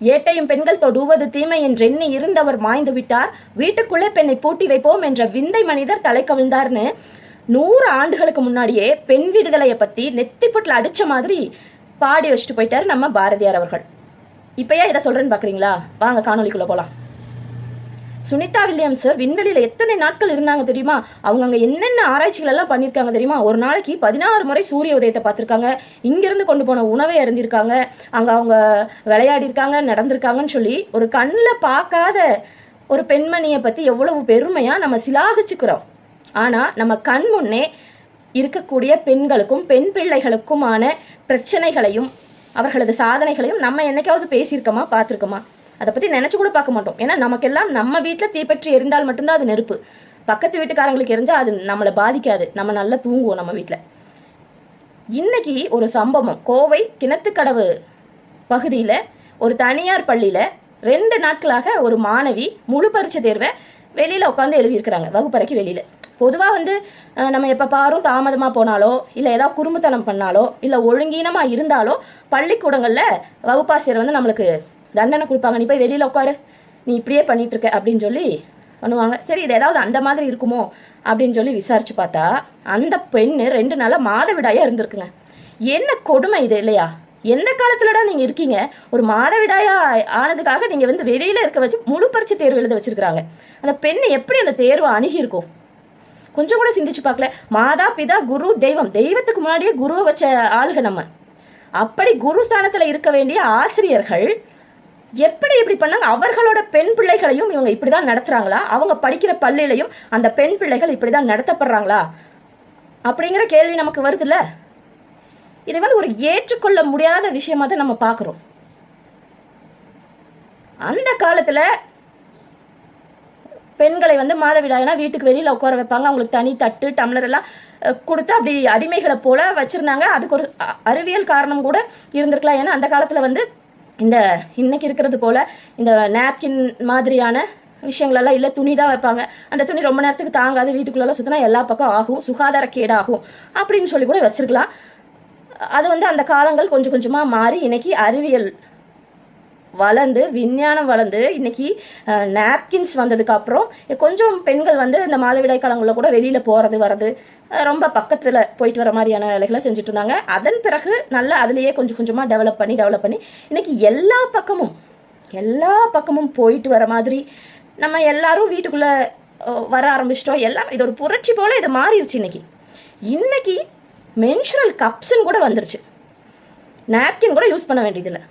ஏட்டையும் பெண்கள் தொடுவது தீமை என்றெண்ணி இருந்தவர் மாய்ந்து விட்டார். வீட்டுக்குள்ளே பெண்ணை பூட்டி வைப்போம் என்ற விந்தை மனிதர் தலை கவிழ்ந்தார்னு நூறு ஆண்டுகளுக்கு முன்னாடியே பெண் விடுதலையை பத்தி புட்டில் அடிச்ச மாதிரி பாடி வச்சுட்டு போயிட்டாரு நம்ம பாரதியார் அவர்கள். இப்பயா இதை சொல்றேன்னு பாக்குறீங்களா? வாங்க காணொலிக்குள்ள போலாம். சுனிதா வில்லியம்ஸ் விண்வெளியில எத்தனை நாட்கள் இருந்தாங்க தெரியுமா? அவங்க அங்கே என்னென்ன ஆராய்ச்சிகள் எல்லாம் பண்ணியிருக்காங்க தெரியுமா? ஒரு நாளைக்கு பதினாறு முறை சூரிய உதயத்தை பார்த்திருக்காங்க. இங்கிருந்து கொண்டு போன உணவை அறிந்திருக்காங்க. அங்க அவங்க விளையாடி இருக்காங்க நடந்திருக்காங்கன்னு சொல்லி ஒரு கண்ணில் பார்க்காத ஒரு பெண்மணியை பத்தி எவ்வளவு பெருமையாக நம்ம சிலாகிச்சுக்கிறோம். ஆனா நம்ம கண் முன்னே இருக்கக்கூடிய பெண்களுக்கும் பெண் பிள்ளைகளுக்குமான பிரச்சனைகளையும் அவர்களது சாதனைகளையும் நம்ம என்னைக்காவது பேசியிருக்கோமா? பார்த்துருக்கோமா? அதை பற்றி நினச்சி கூட பார்க்க மாட்டோம். ஏன்னா நமக்கெல்லாம் நம்ம வீட்டில் தீப்பற்றி எரிந்தால் மட்டும்தான் அது நெருப்பு. பக்கத்து வீட்டுக்காரங்களுக்கு எரிஞ்சால் அது நம்மளை பாதிக்காது. நம்ம நல்லா தூங்குவோம் நம்ம வீட்டில் இன்னைக்கு ஒரு சம்பவம். கோவை கிணத்துக்கடவு பகுதியில் ஒரு தனியார் பள்ளியில் ரெண்டு நாட்களாக ஒரு மாணவி முழு பரீட்சை தேர்வை வெளியில் உட்காந்து எழுதியிருக்கிறாங்க. வகுப்பறைக்கு வெளியில். பொதுவாக வந்து நம்ம எப்போ பாரும் தாமதமாக போனாலோ இல்லை ஏதாவது குறும்புத்தனம் பண்ணாலோ இல்லை ஒழுங்கீனமாக இருந்தாலோ பள்ளிக்கூடங்களில் வகுப்பாசிரியர் வந்து நம்மளுக்கு தண்டனை கொடுப்பாங்க. நீ போய் வெளியில் உட்காரு. நீ இப்படியே பண்ணிட்டு இருக்க அப்படின்னு சொல்லி பண்ணுவாங்க. சரி இது ஏதாவது அந்த மாதிரி இருக்குமோ அப்படின்னு சொல்லி விசாரிச்சு பார்த்தா அந்த பெண்ணு ரெண்டு நாளாக மாதவிடாயா இருந்திருக்குங்க. என்ன கொடுமை இது இல்லையா? எந்த காலத்துலடா நீங்க இருக்கீங்க? ஒரு மாதவிடாயா ஆனதுக்காக நீங்க வந்து வெளியில இருக்க வச்சு முழு பரிட்சை தேர்வு எழுத வச்சிருக்காங்க அந்த பெண்ணு எப்படி அந்த தேர்வை அணுகியிருக்கும்? கொஞ்சம் கூட சிந்திச்சு பார்க்கல. மாதா பிதா குரு தெய்வம். தெய்வத்துக்கு முன்னாடியே குருவை வச்ச ஆளுக நம்ம. அப்படி குரு ஸ்தானத்துல இருக்க வேண்டிய ஆசிரியர்கள் எப்படி இப்படி பண்ணாங்க அவர்களோட பெண் பிள்ளைகளையும் இவங்க இப்படிதான் நடத்துறாங்களா? அவங்க படிக்கிற பள்ளியிலையும் அந்த பெண் பிள்ளைகள் இப்படிதான் நடத்தப்படுறாங்களா? அப்படிங்கிற கேள்வி நமக்கு வருதுல்ல? இது வந்து ஒரு ஏற்றுக்கொள்ள முடியாத விஷயமா தான் நம்ம பார்க்குறோம். அந்த காலத்துல பெண்களை வந்து மாதவிடாய்னா வீட்டுக்கு வெளியில உட்கார வைப்பாங்க. அவங்களுக்கு தனி தட்டு டம்ளர் எல்லாம் கொடுத்து அப்படி அடிமைகளை போல வச்சிருந்தாங்க. அதுக்கு ஒரு அறிவியல் காரணம் கூட இருந்திருக்கலாம். ஏன்னா அந்த காலத்துல வந்து இந்த இன்னைக்கு இருக்கிறது போல இந்த நாப்கின் மாதிரியான விஷயங்களெல்லாம் இல்லை துணி தான் வைப்பாங்க. அந்த துணி ரொம்ப நேரத்துக்கு தாங்காது வீட்டுக்குள்ளெல்லாம் சுற்றினா எல்லா பக்கம் ஆகும் சுகாதார கேடாகும் அப்படின்னு சொல்லி கூட வச்சிருக்கலாம். அது வந்து அந்த காலங்கள் கொஞ்சம் கொஞ்சமாக மாறி இன்னைக்கு அறிவியல் வளர்ந்து விஞ்ஞானம் வளர்ந்து இன்னைக்கு நாப்கின்ஸ் வந்ததுக்கு அப்புறம் கொஞ்சம் பெண்கள் வந்து இந்த மாதவிடாய் காலங்களில் கூட வெளியில போறது வர்றது ரொம்ப பக்கத்தில் போயிட்டு வர மாதிரியான வேலைகளை செஞ்சுட்டு இருந்தாங்க அதன் பிறகு நல்லா அதுலேயே கொஞ்சம் கொஞ்சமாக டெவலப் பண்ணி டெவலப் பண்ணி இன்னைக்கு எல்லா பக்கமும் எல்லா பக்கமும் போயிட்டு வர மாதிரி நம்ம எல்லாரும் வீட்டுக்குள்ளே வர ஆரம்பிச்சிட்டோம். எல்லாம் இது ஒரு புரட்சி போல் இது மாறிடுச்சு இன்னைக்கு. இன்னைக்கு மென்சுரல் கப்ஸுன்னு கூட வந்துருச்சு. நாப்கின் கூட யூஸ் பண்ண வேண்டியதில்லை.